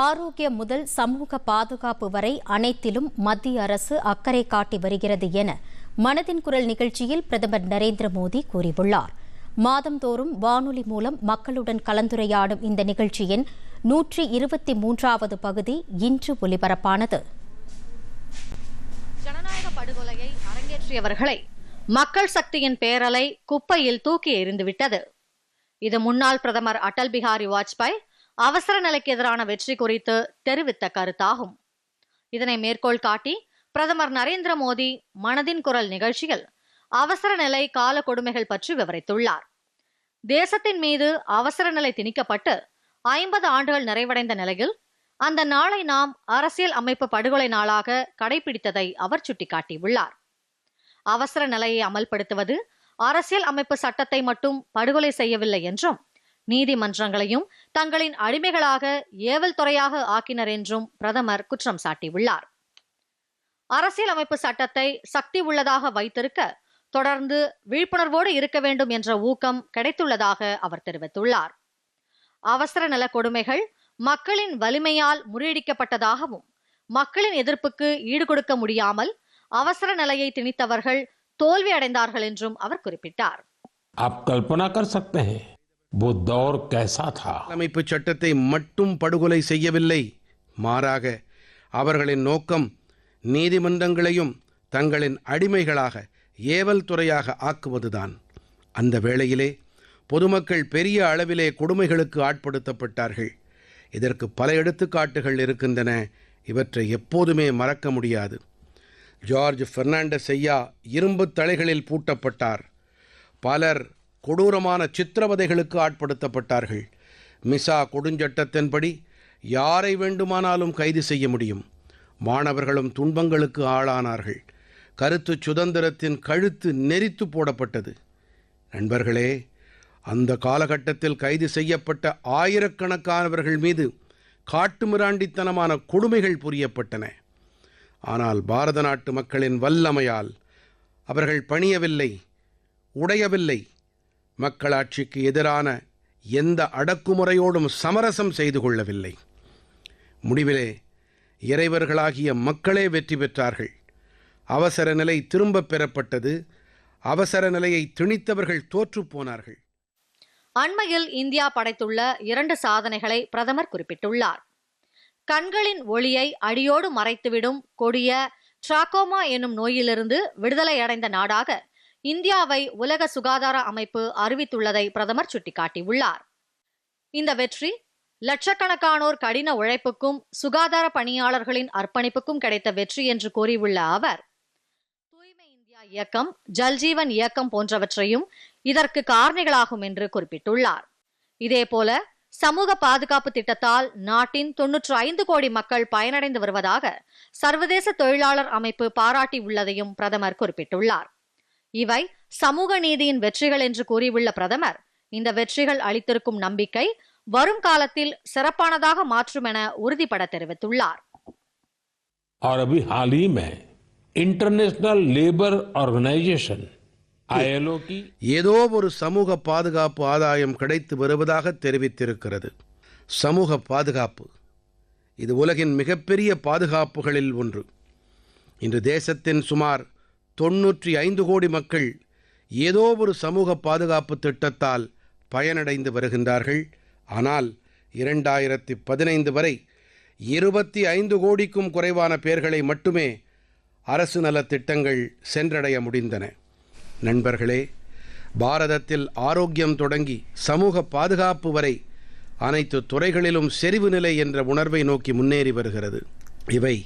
ஆரோக்கியம் முதல் சமூக பாதுகாப்பு வரை அனைத்திலும் மத்திய அரசு அக்கறை காட்டி வருகிறது என மனதின் குரல் நிகழ்ச்சியில் பிரதமர் நரேந்திர மோடி கூறியுள்ளார். மாதந்தோறும் வானொலி மூலம் மக்களுடன் கலந்துரையாடும் இந்த நிகழ்ச்சியின் நூற்றி இருபத்தி மூன்றாவது பகுதி இன்று ஒலிபரப்பானது. ஜனநாயக படுகொலையை அரங்கேற்றியவர்களை மக்கள் சக்தியின் பேரலை குப்பையில் தூக்கி எறிந்துவிட்டது. இது முன்னாள் பிரதமர் அடல் பிஹாரி வாஜ்பாய் அவசர நிலைக்கு எதிரான வெற்றி குறித்து தெரிவித்த கருத்தாகும். இதனை மேற்கோள் காட்டி பிரதமர் நரேந்திர மோடி மனதின் குரல் நிகழ்ச்சியில் அவசர நிலை கால கொடுமைகள் பற்றி விவரித்துள்ளார். தேசத்தின் மீது அவசர நிலை திணிக்கப்பட்டு ஐம்பது ஆண்டுகள் நிறைவடைந்த நிலையில் அந்த நாளை நாம் அரசியல் அமைப்பு படுகொலை நாளாக கடைபிடித்ததை அவர் சுட்டிக்காட்டியுள்ளார். அவசர நிலையை அமல்படுத்துவது அரசியல் அமைப்பு சட்டத்தை மட்டும் படுகொலை செய்யவில்லை என்றும் நீதிமன்றங்களையும் தங்களின் அடிமைகளாக ஏவல் துறையாக ஆக்கினர் என்றும் பிரதமர் குற்றம் சாட்டியுள்ளார் அரசியல் அமைப்பு சட்டத்தை சக்தி உள்ளதாக வைத்திருக்க தொடர்ந்து விழிப்புணர்வோடு இருக்க வேண்டும் என்ற ஊக்கம் கிடைத்துள்ளதாக அவர் தெரிவித்துள்ளார் அவசர நல கொடுமைகள் மக்களின் வலிமையால் முறியடிக்கப்பட்டதாகவும் மக்களின் எதிர்ப்புக்கு ஈடுகொடுக்க முடியாமல் அவசர நிலையை திணித்தவர்கள் தோல்வி அடைந்தார்கள் என்றும் அவர் குறிப்பிட்டார் आप कल्पना कर सकते हैं वो दौर कैसा था அமைப்பு சட்டத்தை மட்டும் படுகொலை செய்யவில்லை. மாறாக அவர்களின் நோக்கம் நீதிமன்றங்களையும் தங்களின் அடிமைகளாக ஏவல் துறையாக ஆக்குவதுதான். அந்த வேளையிலே பொதுமக்கள் பெரிய அளவிலே கொடுமைகளுக்கு ஆட்படுத்தப்பட்டார்கள். இதற்கு பல எடுத்துக்காட்டுகள் இருக்கின்றன. இவற்றை எப்போதுமே மறக்க முடியாது. ஜார்ஜ் பெர்னாண்டஸ் ஐயா இரும்புத் தலைகளில் பூட்டப்பட்டார். பலர் கொடூரமான சித்திரவதைகளுக்கு ஆட்படுத்தப்பட்டார்கள். மிசா கொடுஞ்சட்டத்தின்படி யாரை வேண்டுமானாலும் கைது செய்ய முடியும். மாணவர்களும் துன்பங்களுக்கு ஆளானார்கள். கருத்து சுதந்திரத்தின் கழுத்து நெரித்து போடப்பட்டது. நண்பர்களே அந்த காலகட்டத்தில் கைது செய்யப்பட்ட ஆயிரக்கணக்கானவர்கள் மீது காட்டுமிராண்டித்தனமான கொடுமைகள் புரியப்பட்டன. ஆனால் பாரத நாட்டு மக்களின் வல்லமையால் அவர்கள் பணியவில்லை உடையவில்லை. மக்களாட்சிக்கு எதிரான எந்த அடக்குமுறையோடும் சமரசம் செய்து கொள்ளவில்லை. முடிவிலே இறைவர்களாகிய மக்களே வெற்றி பெற்றார்கள். அவசர நிலை திரும்பப் பெறப்பட்டது. அவசர நிலையை திணித்தவர்கள் தோற்றுப்போனார்கள் அண்மையில் இந்தியா படைத்துள்ள இரண்டு சாதனைகளை பிரதமர் குறிப்பிட்டுள்ளார். கண்களின் ஒளியை அடியோடு மறைத்துவிடும் கொடிய டிராகோமா என்னும் நோயிலிருந்து விடுதலை அடைந்த நாடாக இந்தியாவை உலக சுகாதார அமைப்பு அறிவித்துள்ளதை பிரதமர் சுட்டிக்காட்டியுள்ளார். இந்த வெற்றி லட்சக்கணக்கானோர் கடின உழைப்புக்கும் சுகாதார பணியாளர்களின் அர்ப்பணிப்புக்கும் கிடைத்த வெற்றி என்று கூறியுள்ள அவர் தூய்மை இந்தியா இயக்கம் ஜல்ஜீவன் இயக்கம் போன்றவற்றையும் இதற்கு காரணிகளாகும் என்று குறிப்பிட்டுள்ளார். இதேபோல சமூக பாதுகாப்பு திட்டத்தால் நாட்டின் தொன்னூற்று ஐந்து கோடி மக்கள் பயனடைந்து வருவதாக சர்வதேச தொழிலாளர் அமைப்பு பாராட்டியுள்ளதையும் பிரதமர் குறிப்பிட்டுள்ளார். இவை சமூக நீதியின் வெற்றிகள் என்று கூறியுள்ள பிரதமர் இந்த வெற்றிகள் அளித்திருக்கும் நம்பிக்கை வரும் காலத்தில் சிறப்பானதாக மாற்றும் என உறுதிபட தெரிவித்துள்ளார் और अभी हाल ही में इंटरनेशनल लेबर ऑर्गेनाइजेशन आईएलओ की ஏதோ ஒரு சமூக பாதுகாப்பு ஆதாயம் கிடைத்து வருவதாக தெரிவித்திருக்கிறது சமூக பாதுகாப்பு இது உலகின் மிகப்பெரிய பாதுகாப்புகளில் ஒன்று இன்று தேசத்தின் சுமார் தொன்னூற்றி ஐந்து கோடி மக்கள் ஏதோ ஒரு சமூக பாதுகாப்பு திட்டத்தால் பயனடைந்து வருகின்றார்கள். ஆனால் இரண்டாயிரத்தி பதினைந்து வரை இருபத்தி ஐந்து கோடிக்கும் குறைவான பேர்களை மட்டுமே அரசு நலத் திட்டங்கள் சென்றடைய முடிந்தன. நண்பர்களே பாரதத்தில் ஆரோக்கியம் தொடங்கி சமூக பாதுகாப்பு வரை அனைத்து துறைகளிலும் செறிவு நிலை என்ற உணர்வை நோக்கி முன்னேறி வருகிறது. இவை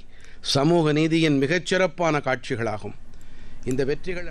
சமூக நீதியின் மிகச்சிறப்பான காட்சிகளாகும். இந்த வெற்றிகள்